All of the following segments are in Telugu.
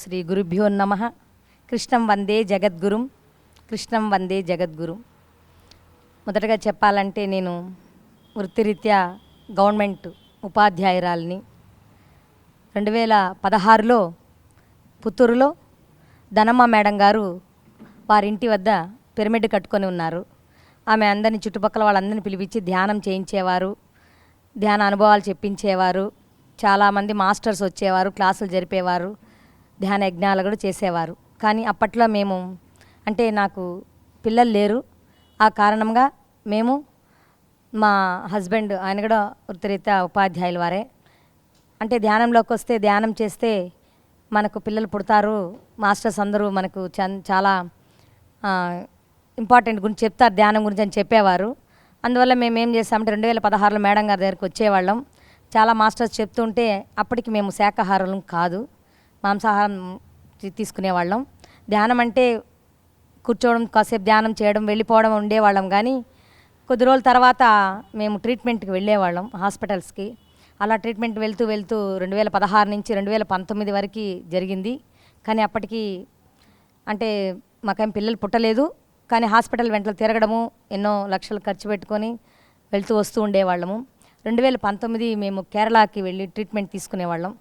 శ్రీ గురుభ్యో నమ. కృష్ణం వందే జగద్గురుం. కృష్ణం వందే జగద్గురు. మొదటగా చెప్పాలంటే నేను వృత్తిరీత్యా గవర్నమెంట్ ఉపాధ్యాయురాలిని. రెండు వేల పదహారులో పుత్తూరులో ధనమ్మ మేడం గారు వారి ఇంటి వద్ద పిరమిడ్ కట్టుకొని ఉన్నారు. ఆమె అందరిని చుట్టుపక్కల వాళ్ళందరిని పిలిపించి ధ్యానం చేయించేవారు ధ్యాన అనుభవాలు చెప్పించేవారు చాలామంది మాస్టర్స్ వచ్చేవారు క్లాసులు జరిపేవారు. ధ్యాన యజ్ఞాలు కూడా చేసేవారు. కానీ అప్పట్లో మేము అంటే నాకు పిల్లలు లేరు. ఆ కారణంగా మేము మా హస్బెండ్ ఆయన కూడా వృత్తిరీత్యా ఉపాధ్యాయుల వారే. అంటే ధ్యానంలోకి వస్తే ధ్యానం చేస్తే మనకు పిల్లలు పుడతారు. మాస్టర్స్ అందరూ మనకు చాలా ఇంపార్టెంట్ గురించి చెప్తారు. ధ్యానం గురించి అని చెప్పేవారు. అందువల్ల మేము ఏం చేసామంటే రెండు వేల పదహారులో మేడం గారి దగ్గరికి వచ్చేవాళ్ళం. చాలా మాస్టర్స్ చెప్తుంటే అప్పటికి మేము శాకాహారం కాదు. మాంసాహారం తీసుకునే తీసుకునేవాళ్ళం. ధ్యానం అంటే కూర్చోవడం కాసేపు ధ్యానం చేయడం వెళ్ళిపోవడం ఉండేవాళ్ళం కానీ కొద్ది రోజుల తర్వాత మేము ట్రీట్మెంట్కి వెళ్ళేవాళ్ళం హాస్పిటల్స్కి. అలా ట్రీట్మెంట్ వెళ్తూ వెళ్తూ రెండు వేల పదహారు నుంచి రెండు వేల పంతొమ్మిది వరకు జరిగింది. కానీ అప్పటికి అంటే మాకేం పిల్లలు పుట్టలేదు. కానీ హాస్పిటల్ వెంటనే తిరగడము ఎన్నో లక్షలు ఖర్చు పెట్టుకొని వెళ్తూ వస్తూ ఉండేవాళ్ళము. రెండు వేల పంతొమ్మిది మేము కేరళకి వెళ్ళి ట్రీట్మెంట్ తీసుకునేవాళ్ళం.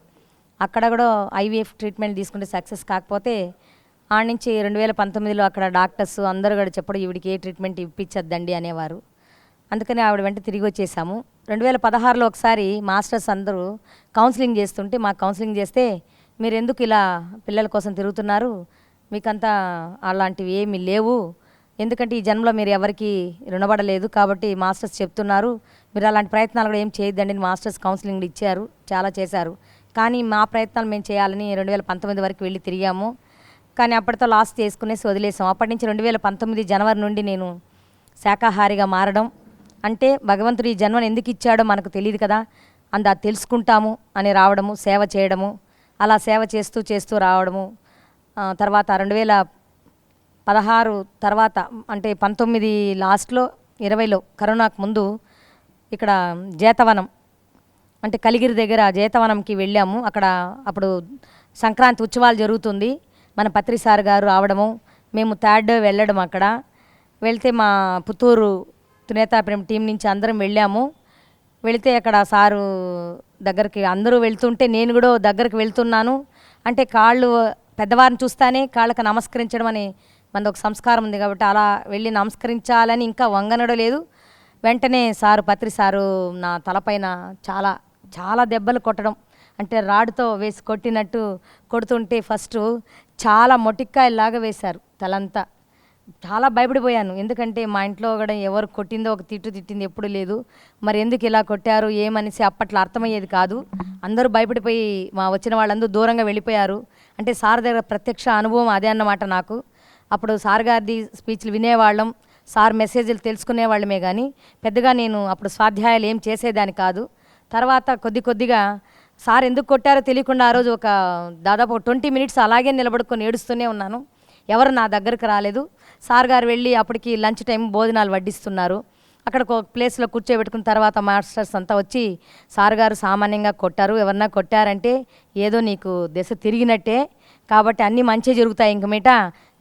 అక్కడ కూడా ఐవీఎఫ్ ట్రీట్మెంట్ తీసుకుంటే సక్సెస్ కాకపోతే ఆడ నుంచి రెండు వేల పంతొమ్మిదిలో అక్కడ డాక్టర్స్ అందరూ కూడా చెప్పడం ఈవిడికి ఏ ట్రీట్మెంట్ ఇప్పించద్దండి అనేవారు. అందుకని ఆవిడ వెంట తిరిగి వచ్చేసాము. రెండు వేల పదహారులో ఒకసారి మాస్టర్స్ అందరూ కౌన్సిలింగ్ చేస్తుంటే మాకు కౌన్సిలింగ్ చేస్తే మీరు ఎందుకు ఇలా పిల్లల కోసం తిరుగుతున్నారు? మీకంతా అలాంటివి ఏమీ లేవు. ఎందుకంటే ఈ జన్మలో మీరు ఎవరికి రుణపడలేదు కాబట్టి మాస్టర్స్ చెప్తున్నారు. మీరు అలాంటి ప్రయత్నాలు కూడా ఏం చేయొద్దండి అని మాస్టర్స్ కౌన్సిలింగ్ ఇచ్చారు. చాలా చేశారు. కానీ మా ప్రయత్నాలు మేము చేయాలని రెండు వేల పంతొమ్మిది వరకు వెళ్ళి తిరిగాము. కానీ అప్పటితో లాస్ట్ చేసుకునేసి వదిలేసాం. అప్పటి నుంచి రెండు వేల పంతొమ్మిది జనవరి నుండి నేను శాకాహారిగా మారడం. అంటే భగవంతుడు ఈ జన్మను ఎందుకు ఇచ్చాడో మనకు తెలియదు కదా. అందా తెలుసుకుంటాము అని రావడము సేవ చేయడము అలా సేవ చేస్తూ చేస్తూ రావడము. తర్వాత రెండు వేల పదహారు తర్వాత అంటే పంతొమ్మిది లాస్ట్లో ఇరవైలో కరోనాకు ముందు ఇక్కడ జేతవనం అంటే కలిగిరి దగ్గర జేతవనంకి వెళ్ళాము. అక్కడ అప్పుడు సంక్రాంతి ఉత్సవాలు జరుగుతుంది. మన పత్రి సార్ గారు రావడము మేము థర్డ్ డే వెళ్ళడం అక్కడ. వెళ్తే మా పుత్తూరు తునేతాపురం టీం నుంచి అందరం వెళ్ళాము. వెళితే అక్కడ సారు దగ్గరికి అందరూ వెళ్తుంటే నేను కూడా దగ్గరికి వెళ్తున్నాను. అంటే కాళ్ళు పెద్దవారిని చూస్తానే కాళ్ళకి నమస్కరించడం అని మనది ఒక సంస్కారం ఉంది కాబట్టి అలా వెళ్ళి నమస్కరించాలని ఇంకా వంగనడం లేదు. వెంటనే సారు పత్రి సారు నా తలపైన చాలా చాలా దెబ్బలు కొట్టడం. అంటే రాడుతో వేసి కొట్టినట్టు కొడుతుంటే ఫస్ట్ చాలా మొటిక్కాయలాగా వేశారు తలంతా. చాలా భయపడిపోయాను. ఎందుకంటే మా ఇంట్లో కూడా ఎవరు కొట్టిందో ఒక తిట్టు తిట్టింది ఎప్పుడు లేదు. మరి ఎందుకు ఇలా కొట్టారు ఏమనేసి అప్పట్లో అర్థమయ్యేది కాదు. అందరూ భయపడిపోయి మా వచ్చిన వాళ్ళందరూ దూరంగా వెళ్ళిపోయారు. అంటే సార్ దగ్గర ప్రత్యక్ష అనుభవం అదే అన్నమాట నాకు. అప్పుడు సార్ గారిది స్పీచ్లు వినేవాళ్ళం. సార్ మెసేజ్లు తెలుసుకునేవాళ్ళమే కానీ పెద్దగా నేను అప్పుడు స్వాధ్యాయాలు ఏం చేసేదాన్ని కాదు. తర్వాత కొద్ది కొద్దిగా సార్ ఎందుకు కొట్టారో తెలియకుండా ఆ రోజు ఒక దాదాపు ట్వంటీ మినిట్స్ అలాగే నిలబడుకొని ఏడుస్తూనే ఉన్నాను. ఎవరు నా దగ్గరకు రాలేదు. సార్ గారు వెళ్ళి అప్పటికి లంచ్ టైం భోజనాలు వడ్డిస్తున్నారు. అక్కడ ఒక ప్లేస్లో కూర్చోబెట్టుకున్న తర్వాత మాస్టర్స్ అంతా వచ్చి సార్ గారు సామాన్యంగా కొట్టారు. ఎవరన్నా కొట్టారంటే ఏదో నీకు దశ తిరిగినట్టే. కాబట్టి అన్నీ మంచి జరుగుతాయి ఇంక మీట.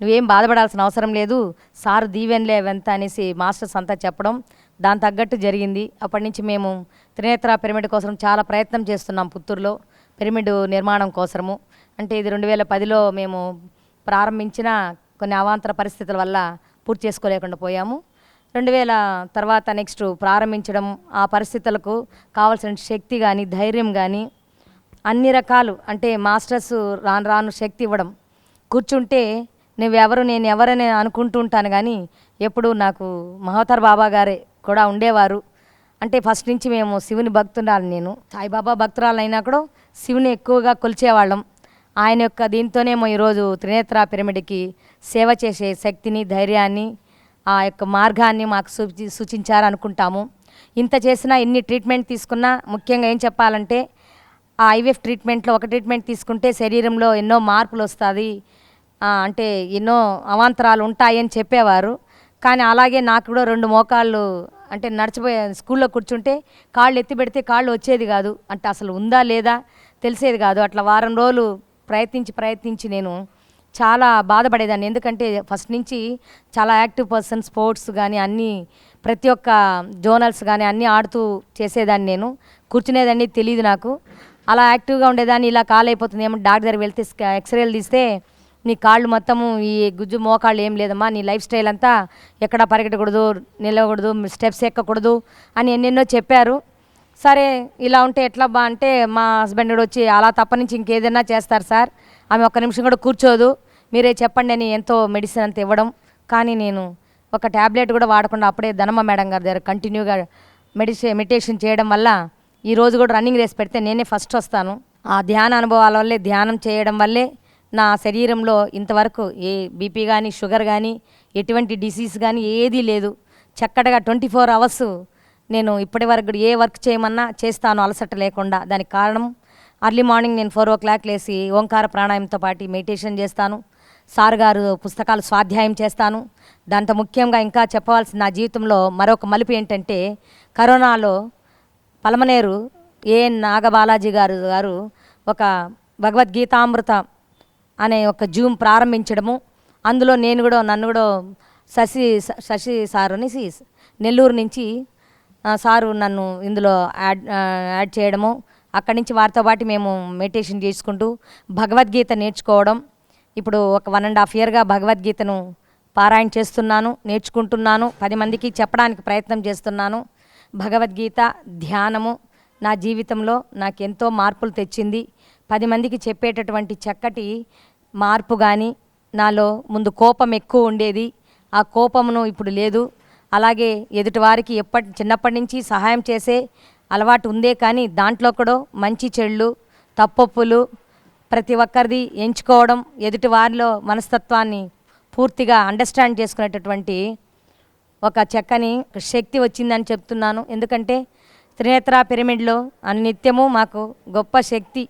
నువ్వేం బాధపడాల్సిన అవసరం లేదు. సార్ దీవెన్లే వెంత అనేసి మాస్టర్స్ అంతా చెప్పడం దాని తగ్గట్టు జరిగింది. అప్పటి నుంచి మేము త్రినేత్ర పిరమిడ్ కోసం చాలా ప్రయత్నం చేస్తున్నాం పుత్తూరులో పిరమిడ్ నిర్మాణం కోసము అంటే ఇది రెండు వేల పదిలో మేము ప్రారంభించిన కొన్ని అవాంతర పరిస్థితుల వల్ల పూర్తి చేసుకోలేకుండా పోయాము. రెండు వేల తర్వాత నెక్స్ట్ ప్రారంభించడం ఆ పరిస్థితులకు కావాల్సిన శక్తి కానీ ధైర్యం కానీ అన్ని రకాలు అంటే మాస్టర్స్ రాను రాను శక్తి ఇవ్వడం. కూర్చుంటే నువ్వెవరు నేను ఎవరని అనుకుంటూ ఉంటాను కానీ ఎప్పుడు నాకు మహోతర్ బాబా గారే కూడా ఉండేవారు. అంటే ఫస్ట్ నుంచి మేము శివుని భక్తురాలు నేను. సాయిబాబా భక్తురాలు అయినా కూడా శివుని ఎక్కువగా కొలిచేవాళ్ళం. ఆయన యొక్క దీంతోనేమో ఈరోజు త్రినేత్ర పిరమిడ్కి సేవ చేసే శక్తిని ధైర్యాన్ని ఆ యొక్క మార్గాన్ని మాకు సూచి సూచించారు అనుకుంటాము ఇంత చేసినా ఎన్ని ట్రీట్మెంట్ తీసుకున్నా ముఖ్యంగా ఏం చెప్పాలంటే ఆ ఐవీఎఫ్ ట్రీట్మెంట్లో ఒక ట్రీట్మెంట్ తీసుకుంటే శరీరంలో ఎన్నో మార్పులు వస్తుంది అంటే ఎన్నో అవాంతరాలు ఉంటాయని చెప్పేవారు. కానీ అలాగే నాకు కూడా రెండు మోకాళ్ళు అంటే నడిచిపోయే స్కూల్లో కూర్చుంటే కాళ్ళు ఎత్తి పెడితే కాళ్ళు వచ్చేది కాదు. అంటే అసలు ఉందా లేదా తెలిసేది కాదు. అట్లా వారం రోజులు ప్రయత్నించి ప్రయత్నించి నేను చాలా బాధపడేదాన్ని. ఎందుకంటే ఫస్ట్ నుంచి చాలా యాక్టివ్ పర్సన్ స్పోర్ట్స్ కానీ అన్నీ ప్రతి ఒక్క జోనల్స్ కానీ అన్నీ ఆడుతూ చేసేదాన్ని నేను. కూర్చునేదాన్ని తెలియదు నాకు. అలా యాక్టివ్గా ఉండేదాన్ని ఇలా కాల్ అయిపోతుంది. ఏమో డాక్టర్ దగ్గర వెళ్తే ఎక్స్రేలు తీస్తే నీ కాళ్ళు మొత్తము ఈ గుజ్జు మోకాళ్ళు ఏం లేదమ్మా నీ లైఫ్ స్టైల్ అంతా ఎక్కడ పరిగెట్టకూడదు నిలవకూడదు స్టెప్స్ ఎక్కకూడదు అని ఎన్నెన్నో చెప్పారు. సరే ఇలా ఉంటే ఎట్లా బా అంటే మా హస్బెండ్ కూడా వచ్చి అలా తప్ప నుంచి ఇంకేదైనా చేస్తారు సార్. ఆమె ఒక్క నిమిషం కూడా కూర్చోదు. మీరే చెప్పండి అని ఎంతో మెడిసిన్ అంత ఇవ్వడం. కానీ నేను ఒక ట్యాబ్లెట్ కూడా వాడకుండా అప్పుడే ధనమ్మ మేడం గారి దగ్గర కంటిన్యూగా మెడిసే మెడిటేషన్ చేయడం వల్ల ఈరోజు కూడా రన్నింగ్ రేస్ పెడితే నేనే ఫస్ట్ వస్తాను. ఆ ధ్యాన అనుభవాల వల్లే ధ్యానం చేయడం వల్లే నా శరీరంలో ఇంతవరకు ఏ బీపీ కానీ షుగర్ కానీ ఎటువంటి డిసీజ్ కానీ ఏదీ లేదు. చక్కగా ట్వంటీ ఫోర్ అవర్స్ నేను ఇప్పటి వరకు కూడా ఏ వర్క్ చేయమన్నా చేస్తాను అలసట లేకుండా. దానికి కారణం అర్లీ మార్నింగ్ నేను ఫోర్ ఓ క్లాక్ లేసి ఓంకార ప్రాణాయంతో పాటు మెడిటేషన్ చేస్తాను. సార్ గారు పుస్తకాలు స్వాధ్యాయం చేస్తాను. దాంతో ముఖ్యంగా ఇంకా చెప్పవలసిన నా జీవితంలో మరొక మలుపు ఏంటంటే కరోనాలో పలమనేరు ఏ నాగబాలాజీ గారు గారు ఒక భగవద్గీతామృత అనే ఒక జూమ్ ప్రారంభించడము. అందులో నేను కూడా నన్ను కూడా శశి శశి సార్ అనేసి నెల్లూరు నుంచి సారు నన్ను ఇందులో యాడ్ యాడ్ చేయడము. అక్కడి నుంచి వారితో పాటు మేము మెడిటేషన్ చేసుకుంటూ భగవద్గీత నేర్చుకోవడం. ఇప్పుడు ఒక వన్ అండ్ హాఫ్ ఇయర్గా భగవద్గీతను పారాయణ చేస్తున్నాను నేర్చుకుంటున్నాను. పది మందికి చెప్పడానికి ప్రయత్నం చేస్తున్నాను. భగవద్గీత ధ్యానము నా జీవితంలో నాకు ఎంతో మార్పులు తెచ్చింది. పది మందికి చెప్పేటటువంటి చక్కటి మార్పు కానీ నాలో ముందు కోపం ఎక్కువ ఉండేది. ఆ కోపమును ఇప్పుడు లేదు. అలాగే ఎదుటివారికి ఎప్పటి చిన్నప్పటి నుంచి సహాయం చేసే అలవాటు ఉందే కానీ దాంట్లో కూడా మంచి చెళ్ళు తప్పొప్పులు ప్రతి ఒక్కరిది ఎంచుకోవడం ఎదుటి వారిలో మనస్తత్వాన్ని పూర్తిగా అండర్స్టాండ్ చేసుకునేటటువంటి ఒక చక్కని శక్తి వచ్చిందని చెప్తున్నాను. ఎందుకంటే త్రినేత్ర పిరమిడ్లో నిత్యము మాకు గొప్ప శక్తి.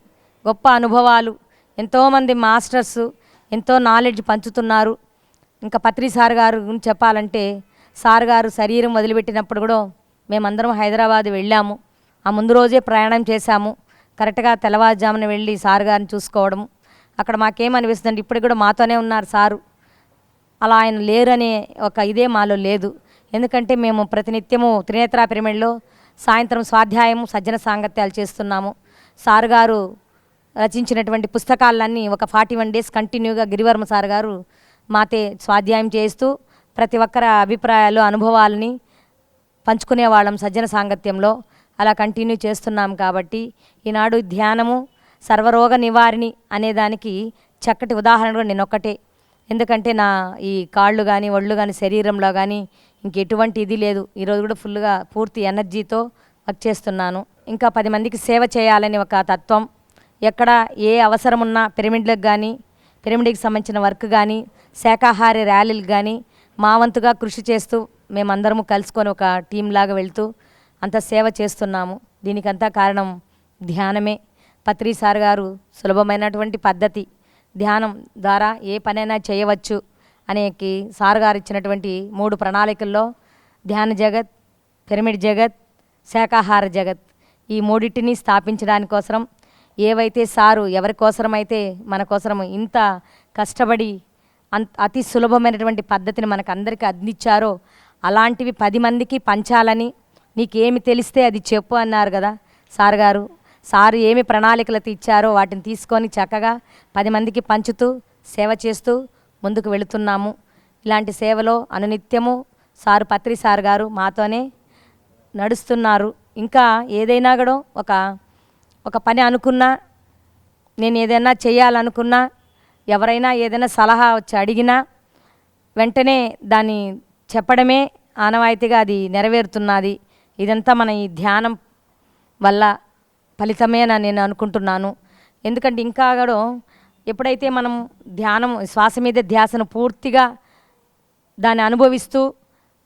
గొప్ప అనుభవాలు. ఎంతోమంది మాస్టర్స్ ఎంతో నాలెడ్జ్ పంచుతున్నారు. ఇంకా పత్రి సార్ గారు గురించి చెప్పాలంటే సార్ గారు శరీరం వదిలిపెట్టినప్పుడు కూడా మేమందరం హైదరాబాద్ వెళ్ళాము. ఆ ముందు రోజే ప్రయాణం చేశాము. కరెక్ట్గా తెల్లవారుజామున వెళ్ళి సార్ గారిని చూసుకోవడం అక్కడ మాకేమనిపిస్తుందంటే ఇప్పుడు కూడా మాతోనే ఉన్నారు సారు. అలా ఆయన లేరనే ఒక ఇదే మాలో లేదు. ఎందుకంటే మేము ప్రతినిత్యము త్రినేత్ర పిరమిడ్లో సాయంత్రం స్వాధ్యాయం సజ్జన సాంగత్యాలు చేస్తున్నాము. సారు గారు రచించినటువంటి పుస్తకాలన్నీ ఒక ఫార్టీ వన్ డేస్ కంటిన్యూగా గిరివర్మ సార్ గారు మాతే స్వాధ్యాయం చేస్తూ ప్రతి ఒక్కరి అభిప్రాయాలు అనుభవాలని పంచుకునేవాళ్ళం సజ్జన సాంగత్యంలో. అలా కంటిన్యూ చేస్తున్నాం కాబట్టి ఈనాడు ధ్యానము సర్వరోగ నివారిణి అనేదానికి చక్కటి ఉదాహరణ కూడా నేను ఒక్కటే. ఎందుకంటే నా ఈ కాళ్ళు కానీ ఒళ్ళు కానీ శరీరంలో కానీ ఇంకెటువంటి ఇది లేదు. ఈరోజు కూడా ఫుల్గా పూర్తి ఎనర్జీతో వర్క్ చేస్తున్నాను. ఇంకా పది మందికి సేవ చేయాలని ఒక తత్వం ఎక్కడ ఏ అవసరం ఉన్నా పిరమిడ్లకు కానీ పిరమిడ్కి సంబంధించిన వర్క్ కానీ శాకాహార ర్యాలీలకు కానీ మా వంతుగా కృషి చేస్తూ మేమందరము కలుసుకొని ఒక టీం లాగా వెళ్తూ అంత సేవ చేస్తున్నాము. దీనికంతా కారణం ధ్యానమే. పత్రి సార్ గారు సులభమైనటువంటి పద్ధతి. ధ్యానం ద్వారా ఏ పనైనా చేయవచ్చు అనేకి సార్ గారు ఇచ్చినటువంటి మూడు ప్రణాళికల్లో ధ్యాన జగత్ పిరమిడ్ జగత్ శాకాహార జగత్ ఈ మూడింటిని స్థాపించడానికోసం ఏవైతే సారు ఎవరి కోసరమైతే మన కోసరం ఇంత కష్టపడి అంత అతి సులభమైనటువంటి పద్ధతిని మనకు అందరికీ అందించారో అలాంటివి పది మందికి పంచాలని నీకేమి తెలిస్తే అది చెప్పు అన్నారు కదా సార్ గారు సారు ఏమి ప్రణాళికలతో ఇచ్చారో వాటిని తీసుకొని చక్కగా పది మందికి పంచుతూ సేవ చేస్తూ ముందుకు వెళుతున్నాము. ఇలాంటి సేవలో అనునిత్యము సారు పత్రి సార్ గారు మాతోనే నడుస్తున్నారు. ఇంకా ఏదైనా కూడా ఒక ఒక పని అనుకున్నా నేను ఏదైనా చేయాలనుకున్నా ఎవరైనా ఏదైనా సలహా వచ్చి అడిగినా వెంటనే దాన్ని చెప్పడమే ఆనవాయితీగా అది నెరవేరుతున్నది. ఇదంతా మన ఈ ధ్యానం వల్ల ఫలితమేనా నేను అనుకుంటున్నాను. ఎందుకంటే ఇంకా కూడా ఎప్పుడైతే మనం ధ్యానం శ్వాస మీద ధ్యాసను పూర్తిగా దాన్ని అనుభవిస్తూ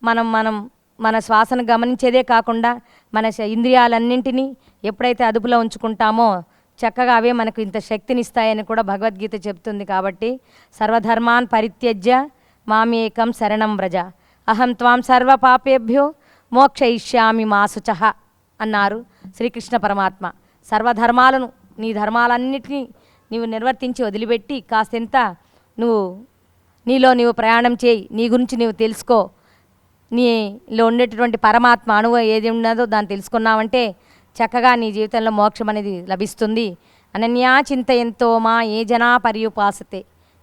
మనం మనం మన శ్వాసను గమనించేదే కాకుండా మన శ- ఇంద్రియాలన్నింటినీ ఎప్పుడైతే అదుపులో ఉంచుకుంటామో చక్కగా అవే మనకు ఇంత శక్తినిస్తాయని కూడా భగవద్గీత చెప్తుంది కాబట్టి సర్వధర్మాన్ పరిత్యజ్య మామేకం శరణం వ్రజ. అహం త్వాం సర్వ పాపేభ్యో మోక్షయిష్యామి మా శుచః అన్నారు శ్రీకృష్ణ పరమాత్మ. సర్వధర్మాలను నీ ధర్మాలన్నిటినీ నీవు నిర్వర్తించి వదిలిపెట్టి కాస్తంత నువ్వు నీలో నీవు ప్రయాణం చేయి నీ గురించి నీవు తెలుసుకో నీలో ఉండేటటువంటి పరమాత్మ అణువు ఏది ఉన్నదో దాన్ని తెలుసుకున్నావంటే చక్కగా నీ జీవితంలో మోక్షం అనేది లభిస్తుంది. అనన్యా చింతయంతో మా ఏ జనా పర్యుపాసతే.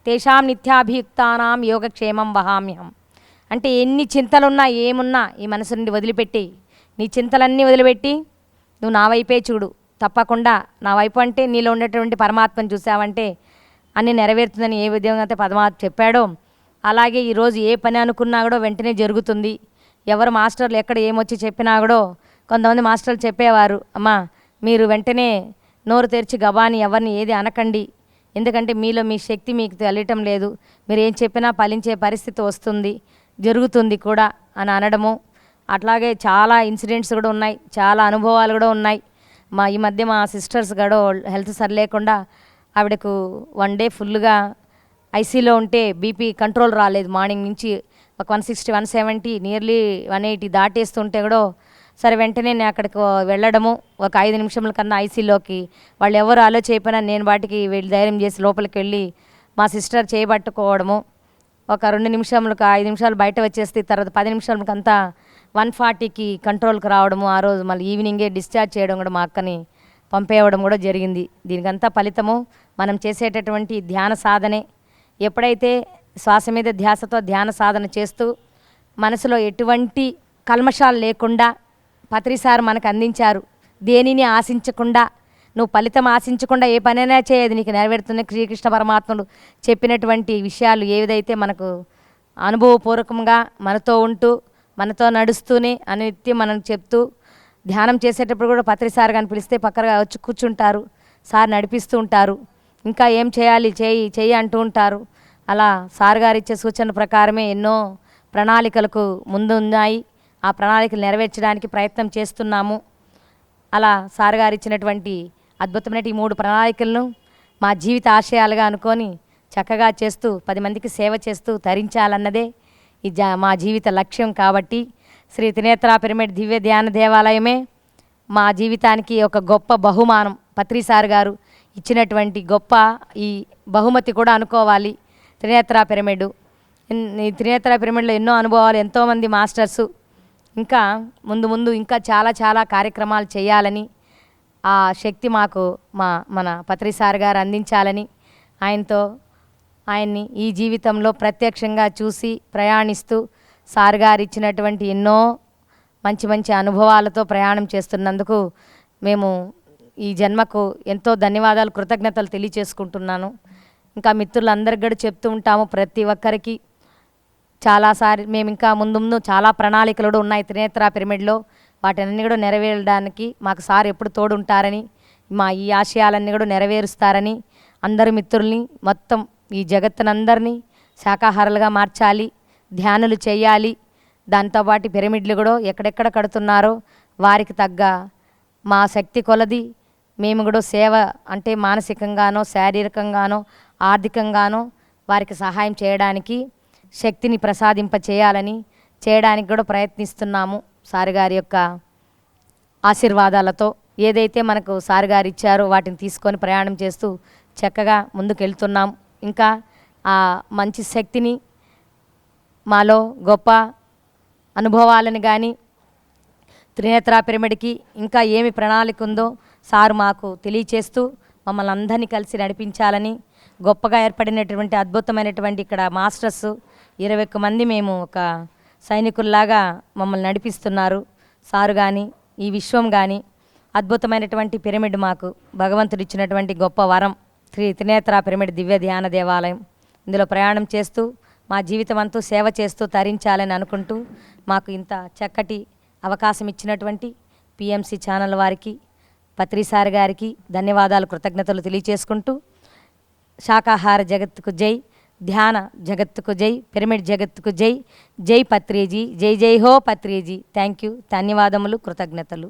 తేషాం నిత్యాభియుక్తానాం యోగక్షేమం వహామ్యం అంటే ఎన్ని చింతలున్నా ఏమున్నా ఈ మనసు నుండి వదిలిపెట్టి నీ చింతలన్నీ వదిలిపెట్టి నువ్వు నా వైపే చూడు. తప్పకుండా నా వైపు అంటే నీలో ఉండేటటువంటి పరమాత్మను చూసావంటే అన్నీ నెరవేరుతుందని ఏ విధంగా అయితే పరమాత్మ చెప్పాడో అలాగే ఈరోజు ఏ పని అనుకున్నా కూడా వెంటనే జరుగుతుంది. ఎవరు మాస్టర్లు ఎక్కడ ఏమొచ్చి చెప్పినా కూడా కొంతమంది మాస్టర్లు చెప్పేవారు అమ్మా మీరు వెంటనే నోరు తెరిచి గబాని ఎవరిని ఏది అనకండి. ఎందుకంటే మీలో మీ శక్తి మీకు తెలియటం లేదు. మీరు ఏం చెప్పినా ఫలించే పరిస్థితి వస్తుంది జరుగుతుంది కూడా అని అనడము. అట్లాగే చాలా ఇన్సిడెంట్స్ కూడా ఉన్నాయి చాలా అనుభవాలు కూడా ఉన్నాయి. మా ఈ మధ్య మా సిస్టర్స్ కూడా హెల్త్ సరి లేకుండా ఆవిడకు వన్ డే ఫుల్గా ఐసీలో ఉంటే బీపీ కంట్రోల్ రాలేదు. మార్నింగ్ నుంచి ఒక one sixty one seventy nearly one eighty దాటేస్తుంటే కూడా సరే వెంటనే నేను అక్కడికి వెళ్ళడము. ఒక ఐదు నిమిషముల కన్నా ఐసీలోకి వాళ్ళు ఎవరు ఆలో చేయపోయినా నేను వాటికి వెళ్ళి ధైర్యం చేసి లోపలికి వెళ్ళి మా సిస్టర్ చేయబట్టుకోవడము ఒక రెండు నిమిషములకు ఐదు నిమిషాలు బయట వచ్చేస్తే తర్వాత పది నిమిషాలకు అంతా వన్ ఫార్టీకి కంట్రోల్కి రావడము. ఆ రోజు మళ్ళీ ఈవినింగే డిశ్చార్జ్ చేయడం కూడా మా అక్కని పంపేయడం కూడా జరిగింది. దీనికంతా ఫలితము మనం చేసేటటువంటి ధ్యాన సాధనే. ఎప్పుడైతే శ్వాస మీద ధ్యాసతో ధ్యాన సాధన చేస్తూ మనసులో ఎటువంటి కల్మషాలు లేకుండా పత్రిసారు మనకు అందించారు దేనిని ఆశించకుండా నువ్వు ఫలితం ఆశించకుండా ఏ పనైనా చేయదు నీకు నెరవేరుతున్న శ్రీకృష్ణ పరమాత్ముడు చెప్పినటువంటి విషయాలు ఏదైతే మనకు అనుభవపూర్వకంగా మనతో ఉంటూ మనతో నడుస్తూనే అనిత్యం మనం చెప్తూ ధ్యానం చేసేటప్పుడు కూడా పత్రిసారు అని పిలిస్తే పక్కగా వచ్చి కూర్చుంటారు సార్ నడిపిస్తూ ఉంటారు. ఇంకా ఏం చేయాలి? చేయి చేయి అంటూ ఉంటారు. అలా సార్ గారు ఇచ్చే సూచన ప్రకారమే ఎన్నో ప్రణాళికలకు ముందు ఉన్నాయి ఆ ప్రణాళికలు నెరవేర్చడానికి ప్రయత్నం చేస్తున్నాము. అలా సార్ గారు ఇచ్చినటువంటి అద్భుతమైన ఈ మూడు ప్రణాళికలను మా జీవిత ఆశయాలుగా అనుకొని చక్కగా చేస్తూ పది మందికి సేవ చేస్తూ తరించాలన్నదే ఈ జా మా జీవిత లక్ష్యం కాబట్టి శ్రీ త్రినేత్ర పిరమిడ్ దివ్య ధ్యాన దేవాలయమే మా జీవితానికి ఒక గొప్ప బహుమానం. పత్రిసార్ గారు ఇచ్చినటువంటి గొప్ప ఈ బహుమతి కూడా అనుకోవాలి. త్రినేత్ర పిరమిడ్. ఈ త్రినేత్ర పిరమిడ్లో ఎన్నో అనుభవాలు ఎంతోమంది మాస్టర్స్. ఇంకా ముందు ముందు ఇంకా చాలా చాలా కార్యక్రమాలు చేయాలని ఆ శక్తి మాకు మా మన పత్రిసార్ గారు అందించాలని ఆయనతో ఆయన్ని ఈ జీవితంలో ప్రత్యక్షంగా చూసి ప్రయాణిస్తూ సార్ గారు ఇచ్చినటువంటి ఎన్నో మంచి మంచి అనుభవాలతో ప్రయాణం చేస్తున్నందుకు మేము ఈ జన్మకు ఎంతో ధన్యవాదాలు కృతజ్ఞతలు తెలియచేసుకుంటున్నాను. ఇంకా మిత్రులందరికీ కూడా చెప్తూ ఉంటాము ప్రతి ఒక్కరికి. చాలాసారి మేము ఇంకా ముందు ముందు చాలా ప్రణాళికలు కూడా ఉన్నాయి త్రినేత్ర పిరమిడ్లో. వాటన్ని కూడా నెరవేరడానికి మాకు సార్ ఎప్పుడు తోడుంటారని మా ఈ ఆశయాలన్నీ కూడా నెరవేరుస్తారని అందరి మిత్రుల్ని మొత్తం ఈ జగత్తునందరినీ శాకాహారులుగా మార్చాలి ధ్యానులు చేయాలి. దాంతోపాటు పిరమిడ్లు కూడా ఎక్కడెక్కడ కడుతున్నారో వారికి తగ్గ మా శక్తి కొలది. మేము కూడా సేవ అంటే మానసికంగానో శారీరకంగానో ఆర్థికంగానో వారికి సహాయం చేయడానికి శక్తిని ప్రసాదింప చేయాలని చేయడానికి కూడా ప్రయత్నిస్తున్నాము సార్ గారి యొక్క ఆశీర్వాదాలతో. ఏదైతే మనకు సార్ గారు ఇచ్చారో వాటిని తీసుకొని ప్రయాణం చేస్తూ చక్కగా ముందుకెళ్తున్నాం. ఇంకా ఆ మంచి శక్తిని మాలో గొప్ప అనుభవాలను కానీ త్రినేత్ర పిరమిడ్కి ఇంకా ఏమి ప్రణాళిక ఉందో సారు మాకు తెలియచేస్తూ మమ్మల్ని అందరినీ కలిసి నడిపించాలని గొప్పగా ఏర్పడినటువంటి అద్భుతమైనటువంటి ఇక్కడ మాస్టర్స్ ఇరవై ఒక్క మంది మేము ఒక సైనికుల్లాగా మమ్మల్ని నడిపిస్తున్నారు. సారు కానీ ఈ విశ్వం కానీ అద్భుతమైనటువంటి పిరమిడ్ మాకు భగవంతుడు ఇచ్చినటువంటి గొప్ప వరం. శ్రీ త్రినేత్ర పిరమిడ్ దివ్య ధ్యాన దేవాలయం. ఇందులో ప్రయాణం చేస్తూ మా జీవితం అంతా సేవ చేస్తూ తరించాలని అనుకుంటూ మాకు ఇంత చక్కటి అవకాశం ఇచ్చినటువంటి పిఎంసి ఛానల్ వారికి పత్రిసార్ గారికి ధన్యవాదాలు కృతజ్ఞతలు తెలియచేసుకుంటూ శాకాహార జగత్తుకు జై ధ్యాన జగత్తుకు జై పిరమిడ్ జగత్తుకు జై జై పత్రేజీ జై జై హో పత్రేజీ. థ్యాంక్ యూ ధన్యవాదములు కృతజ్ఞతలు.